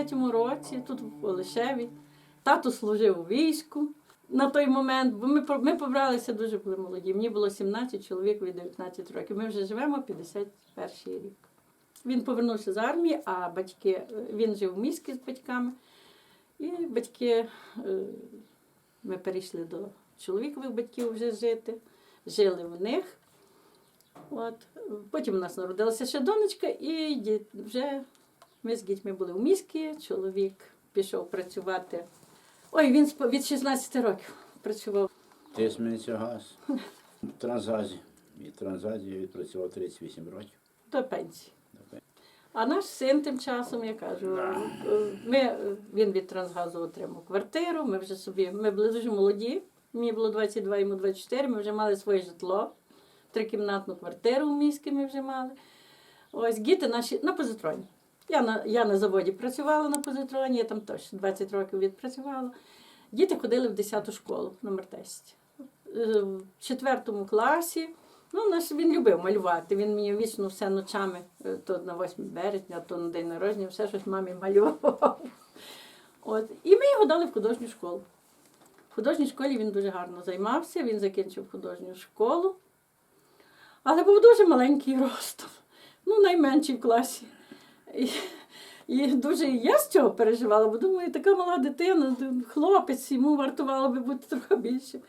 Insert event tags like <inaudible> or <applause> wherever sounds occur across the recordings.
53-му році, тут в Олешеві. Тато служив у війську на той момент, бо ми, ми побралися дуже були молоді. Мені було 17 чоловік від 19 років. Ми вже живемо 51 рік. Він повернувся з армії, а батьки, е, він жив в місті з батьками. І батьки, е, ми перейшли до чоловікових батьків вже жити, жили в них. От. Потім у нас народилася ще донечка, і вже ми з дітьми були в місті. Чоловік пішов працювати. Ой, він від 16 років працював. Тисмениця газ. В Трансгазі. Від Трансгазі я відпрацював 38 років. до пенсії. Добре. А наш син тим часом, я кажу, ми, він від Трансгазу отримав квартиру, ми вже собі, ми були дуже молоді, мені було 22, йому 24, ми вже мали своє житло, трикімнатну квартиру в міській ми вже мали. Ось діти наші на позитроні. Я на, я на заводі працювала на позитроні, я там теж 20 років відпрацювала. Діти ходили в 10 школу номер 10. Е, В четвертому класі Ну, наш він любив малювати. Він мені вічно все ночами, е, то на 8 березня, то на день народження, все щось мамі малював. От. І ми його дали в художню школу. В художній школі він дуже гарно займався, він закінчив художню школу, але був дуже маленький <laughs> ростом, ну, найменший в класі. І, дуже я з цього переживала, бо думаю, така мала дитина, хлопець, йому вартувало би бути трохи більшим.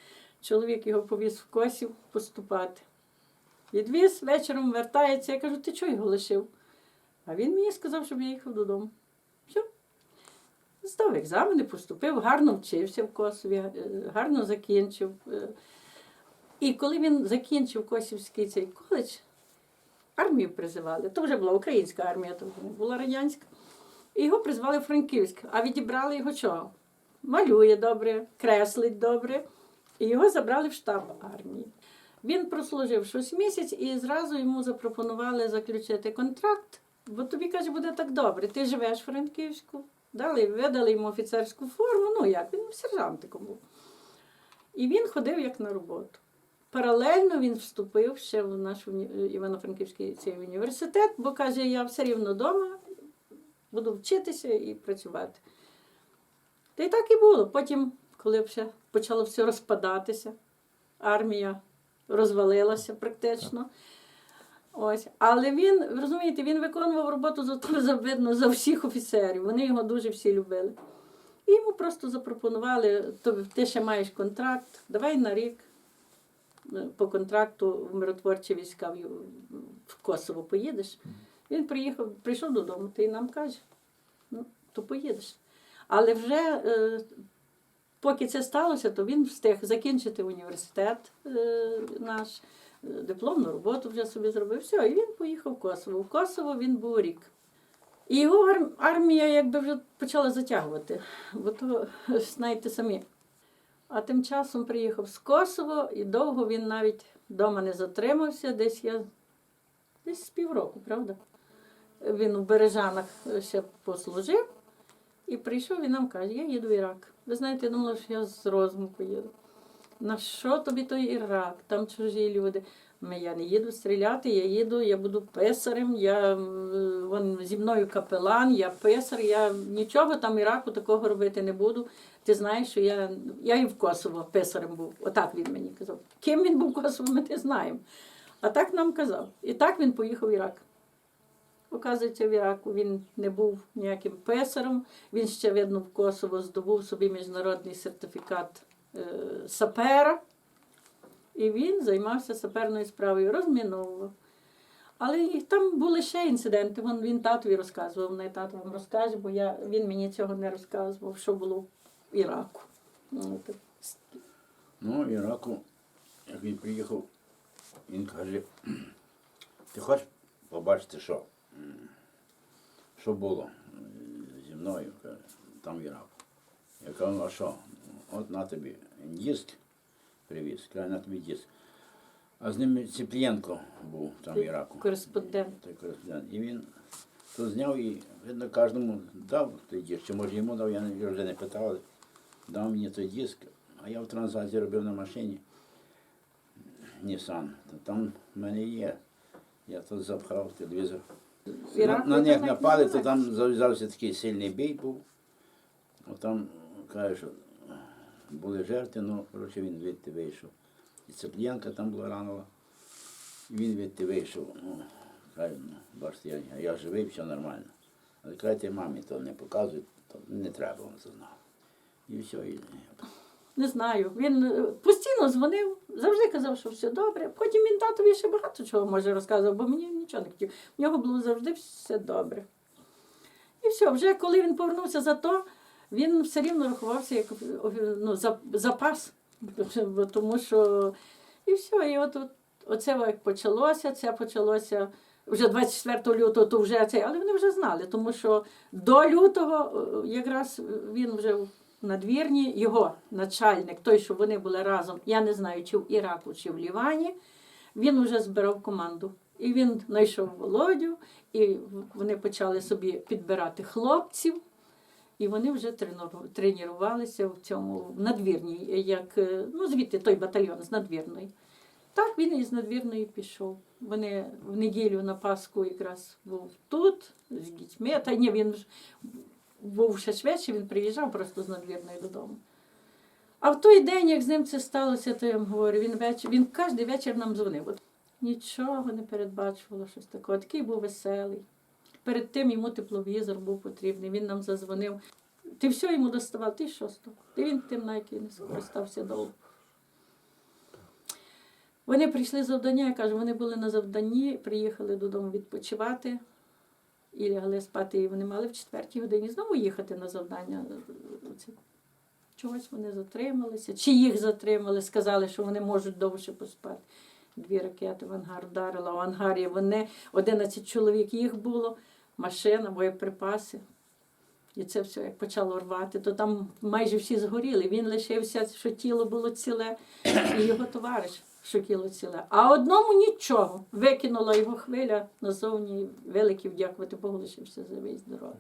Чоловік його повіз в косів поступати. Відвіз, вечором вертається. Я кажу, ти чого його лишив? А він мені сказав, щоб я їхав додому. Все. Здав екзамени, поступив, гарно вчився в Косові, е, гарно закінчив. Е, І коли він закінчив Косівський цей коледж, армію призивали. То вже була українська армія, то вже не була радянська. І його призвали в Франківськ, а відібрали його чого? Малює добре, креслить добре. І його забрали в штаб армії. Він прослужив щось місяць і зразу йому запропонували заключити контракт, бо тобі каже, буде так добре. Ти живеш в Франківську, дали, видали йому офіцерську форму. Ну як, він сержантиком був. І він ходив як на роботу. Паралельно він вступив ще в наш Івано-Франківський цей університет, бо каже, я все рівно вдома буду вчитися і працювати. Та й так і було. Потім, коли вже почало все розпадатися, армія розвалилася практично. Ось. Але він, розумієте, він виконував роботу за то, за, всіх офіцерів. Вони його дуже всі любили. І йому просто запропонували, ти ще маєш контракт, давай на рік по контракту в миротворчі війська в, Косово поїдеш. Він приїхав, прийшов додому, ти нам каже, ну, то поїдеш. Але вже е, поки це сталося, то він встиг закінчити університет е, наш, е, дипломну роботу вже собі зробив. Все, і він поїхав в Косово. В Косово він був рік. І його армія якби вже почала затягувати, бо то, знаєте самі. А тим часом приїхав з Косово, і довго він навіть вдома не затримався. Десь я десь з півроку, правда? Він у Бережанах ще послужив і прийшов і нам каже, я їду в Ірак. Ви знаєте, я думала, що я з розуму поїду. На що тобі той Ірак? Там чужі люди. Я не їду стріляти, я їду, я буду писарем, я вон, зі мною капелан, я писар, я нічого там Іраку такого робити не буду. Ти знаєш, що я, я і в Косово писарем був. Отак він мені казав. Ким він був в Косово, ми не знаємо. А так нам казав. І так він поїхав в Ірак. Оказується, в Іраку він не був ніяким писарем. Він ще, видно, в Косово здобув собі міжнародний сертифікат е, сапера. І він займався саперною справою, розміновував. Але там були ще інциденти. Вон він татові розказував, не тато вам розкаже, бо я, він мені цього не розказував, що було в Іраку. Ну. Ну, в Іраку, як він приїхав, він каже, ти хочеш побачити, що, що було зі мною каже, там в Іраку. Я кажу, а що? От на тобі диск привіз, диск. А з ним Циплієнко був там в Іраку. Кореспондент. Той кореспондент. І він то зняв і, видно, кожному дав той диск. Чи може йому дав, я вже не питав. Дав мені той диск, а я в трансазі робив на машині Nissan. То там в мене є. Я тут запхав телевізор на, на них напали, то там зав'язався такий сильний бій був. От там, каже, що були жертви, ну, коротше, він відти вийшов. І Цепліянка там була ранова. І він відти вийшов. Ну, каже, ну, бачите, я, я живий, все нормально. Але каже, мамі то не показують, то не треба, він це знав. І все. І, Не знаю. Він е, постійно дзвонив, завжди казав, що все добре. Потім він татові ще багато чого може розказував, бо мені нічого не хотів. В нього було завжди все добре. І все, вже коли він повернувся за то, він все рівно рахувався як ну, запас. Тому що і все, і от, от оце як почалося, це почалося вже 24 лютого, то вже це, але вони вже знали, тому що до лютого е, якраз він вже в надвірні, його начальник, той, що вони були разом, я не знаю, чи в Іраку, чи в Лівані, він вже збирав команду. І він знайшов Володю, і вони почали собі підбирати хлопців. І вони вже тренувалися в цьому в надвірній, як е, ну звідти той батальйон з надвірної. Так він із надвірної пішов. Вони в неділю на Пасху якраз був тут з дітьми. Та ні, він ж був ще швидше, він приїжджав просто з надвірної додому. А в той день, як з ним це сталося, то я вам говорю, він вечір, він кожен вечір нам дзвонив. Нічого не передбачувало щось такого. Такий був веселий. Перед тим йому тепловізор був потрібний, він нам зазвонив. Ти все йому доставав, ти що того? Ти він тим на який не скористався довго. Вони прийшли з завдання, я кажу, вони були на завданні, приїхали додому відпочивати і лягли спати. І вони мали в четвертій годині знову їхати на завдання. Чогось вони затрималися, чи їх затримали, сказали, що вони можуть довше поспати. Дві ракети в ангар вдарила. У ангарі вони 11 чоловік їх було, машина, боєприпаси. І це все як почало рвати, то там майже всі згоріли. Він лишився, що тіло було ціле, і його товариш, що тіло ціле. А одному нічого. Викинула його хвиля назовні. Великий дякувати Богу, лишився живий здоровий.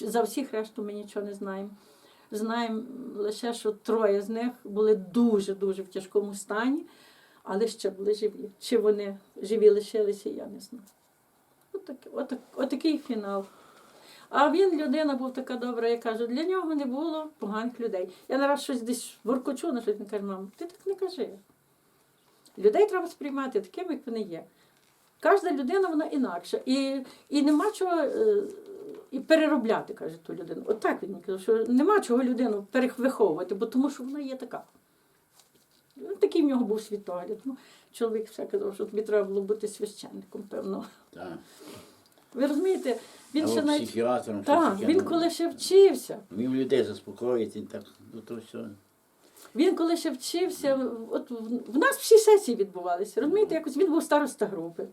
За всіх решту ми нічого не знаємо. Знаємо лише, що троє з них були дуже-дуже в тяжкому стані, але ще були живі. Чи вони живі лишилися, я не знаю. Отак, отак, отакий фінал. А він, людина був така добра, я кажу, для нього не було поганих людей. Я нараз щось десь воркочу на щось, він каже, мам, ти так не кажи. Людей треба сприймати такими, як вони є. Кожна людина вона інакша. І, і нема чого е, і переробляти, каже ту людину. От він казав, що нема чого людину перевиховувати, бо тому що вона є така. Ну, Такий в нього був світогляд. Ну, чоловік все казав, що тобі треба було бути священником, певно. так. Ви розумієте, він Або ще навіть. психіатром. Так, щось таке, він ну, коли ще вчився. Вмів людей заспокоїти, і так, ну то все. Він коли ще вчився, от в в нас всі сесії відбувалися. Розумієте, якось він був староста групи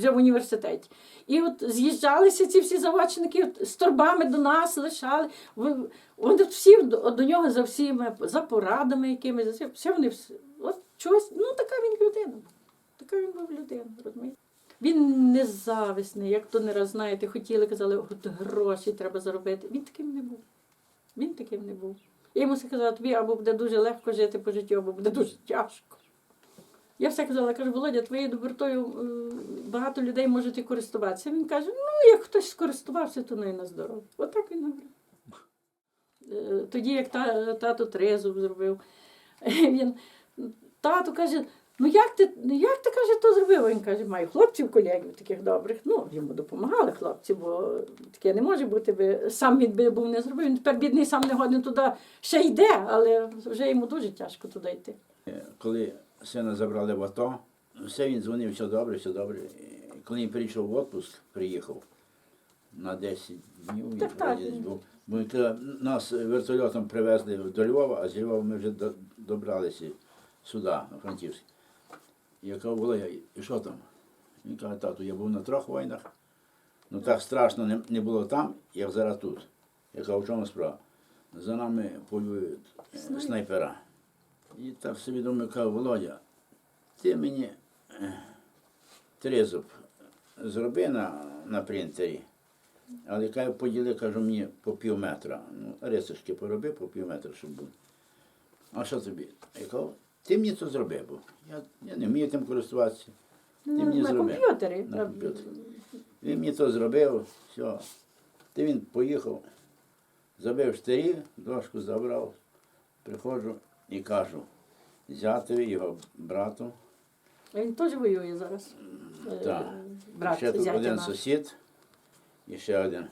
вже в університеті. І от з'їжджалися ці всі заводчики з торбами до нас лишали. Вони всі до, нього за всіми за порадами якимись, за всім. Все вони всі. От чогось, ну така він людина. Така він був людина, розумієте? Він не зависний, як то не раз знаєте, хотіли, казали, от гроші треба заробити. Він таким не був. Він таким не був. Я йому все казала, тобі або буде дуже легко жити по життю, або буде дуже тяжко. Я все казала, кажу, Володя, твоєю добротою багато людей можуть і користуватися. Він каже, ну як хтось скористувався, то не на здоров'я. Отак він говорив. Е, Тоді, як та, тато трезуб зробив, <laughs> він тато каже, ну як ти, ну як ти каже, то зробив? Він каже, маю хлопців, колегів таких добрих. Ну, йому допомагали хлопці, бо таке не може бути. Би, сам він би був не зробив. Він тепер бідний сам не годен туди ще йде, але вже йому дуже тяжко туди йти. Е, Коли сина забрали в АТО, все він дзвонив, все добре, все добре. І Коли він прийшов в відпуск, приїхав на 10 днів, він Так, так. десь був. Він нас вертольотом привезли до Львова, а з Львова ми вже до- добралися сюди, на Франківськ. Я кажу, Володя, і що там? Він каже, тату, я був на трьох війнах, ну так страшно не, не було там, як зараз тут. Я кажу, в чому справа? За нами полюють е, снайпера. І так собі думаю, кажу, Володя, ти мені е, тризуб зроби на, на принтері, але кажу, поділи, кажу, мені по пів метра. Ну, рисочки пороби по пів метра, щоб було. А що тобі? Я кажу, ти мені це зроби, бо я, я не вмію тим користуватися. Ну, мені на зроби. комп'ютері. На комп'ютері. Він мені то зробив, все. Ти він поїхав, забив штирі, дошку забрав, приходжу і кажу, зятеві, його брату, Він теж воює зараз. Е, Так. Брат, ще тут один наш. сусід і ще один.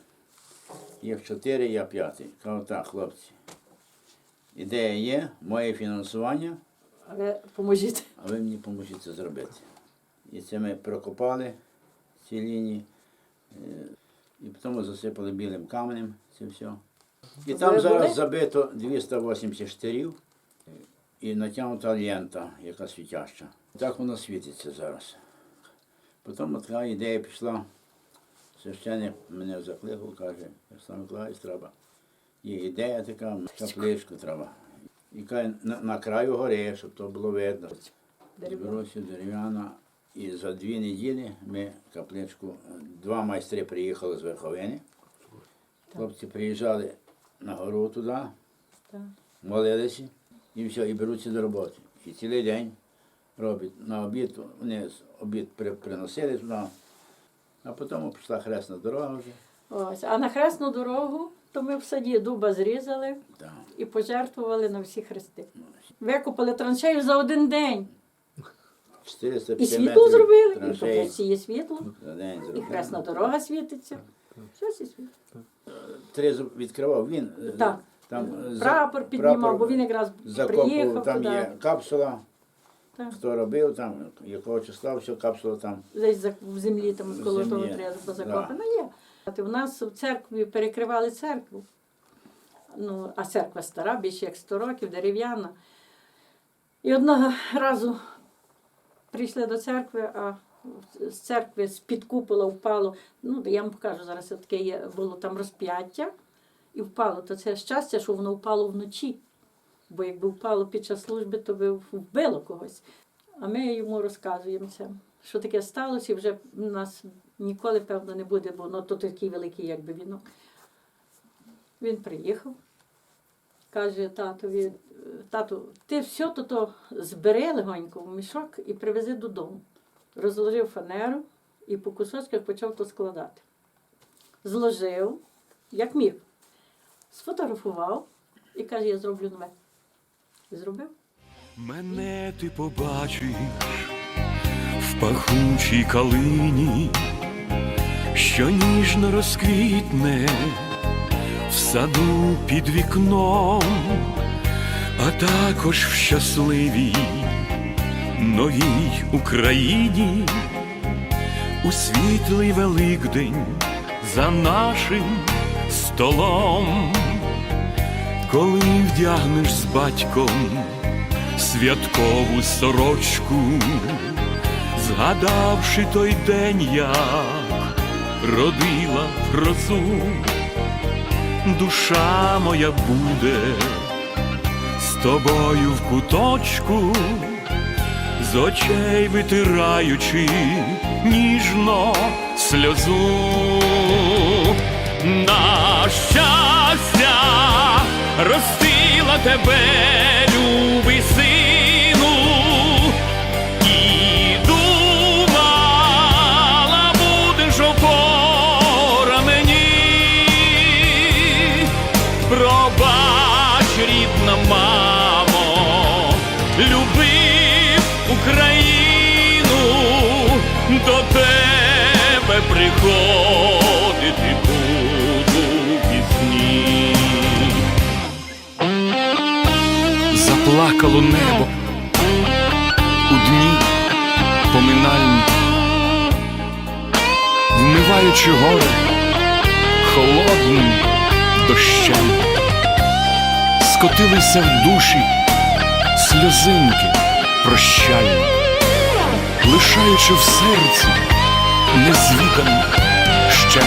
Їх чотири, я п'ятий. Кажу, так, хлопці. Ідея є, моє фінансування, А ви поможіть. а ви мені поможіть це зробити. І це ми прокопали ці лінії, е, і потім засипали білим каменем це все. І там зараз забито 280 штирів і натягнута лента, яка світяща. Так воно світиться зараз. Потім така ідея пішла. Священник мене закликав, каже, Ярослав Миколаївич, треба. Є ідея така, капличку треба. І каже, на, на краю гори, щоб то було видно. Зберуся дерев'яна. І за дві неділі ми капличку, два майстри приїхали з Верховини. Хлопці приїжджали на гору туди, молилися і все, і беруться до роботи. І цілий день роблять на обід, вони обід при- приносили туди, а потім пішла хресна дорога вже. Ось. А на хресну дорогу, то ми в саді дуба зрізали Так. і пожертвували на всі хрести. Викопали траншею за один день. 450 І світло зробили, і по є світло, за день і хресна дорога світиться. Щось і світить. Три відкривав він. е, Так. Там, е, за- Прапор піднімав, бо він якраз закопував, приїхав там туди. є капсула, Так. хто робив, там, якого числа, все, капсула там. Десь за- в землі там В коло того треба да. закопано є. От У нас в церкві перекривали церкву. Ну, а церква стара, більше як 100 років, дерев'яна. І одного разу прийшли до церкви, а з церкви з-під купола впало. Ну, я вам покажу зараз, таке є, було там розп'яття і впало. То це щастя, що воно впало вночі. Бо якби впало під час служби, то би вбило когось. А ми йому розказуємо це, що таке сталося, і вже в нас ніколи, певно, не буде, бо ну, то такий великий якби вінок. Він приїхав, каже татові, «Е, тату, ти все то, то збери легонько в мішок і привези додому. Розложив фанеру і по кусочках почав то складати. Зложив, як міг, сфотографував і каже, я зроблю нове. І зробив. Мене ти побачиш в пахучій калині, що ніжно розквітне в саду під вікном, а також в щасливій новій Україні, у світлий Великдень за нашим столом, коли вдягнеш з батьком святкову сорочку, згадавши той день, як родила грозу, душа моя буде з тобою в куточку, з очей витираючи ніжно сльозу. На щастя ростила тебе, любий сину, і думала, будеш опора мені. Пробач, рідна мамо, любив Україну, до тебе приходити Заплакало небо. У дні поминальні, вмиваючи горе холодним дощем, скотилися в душі сльозинки прощальні, лишаючи в серці незвіданий ще.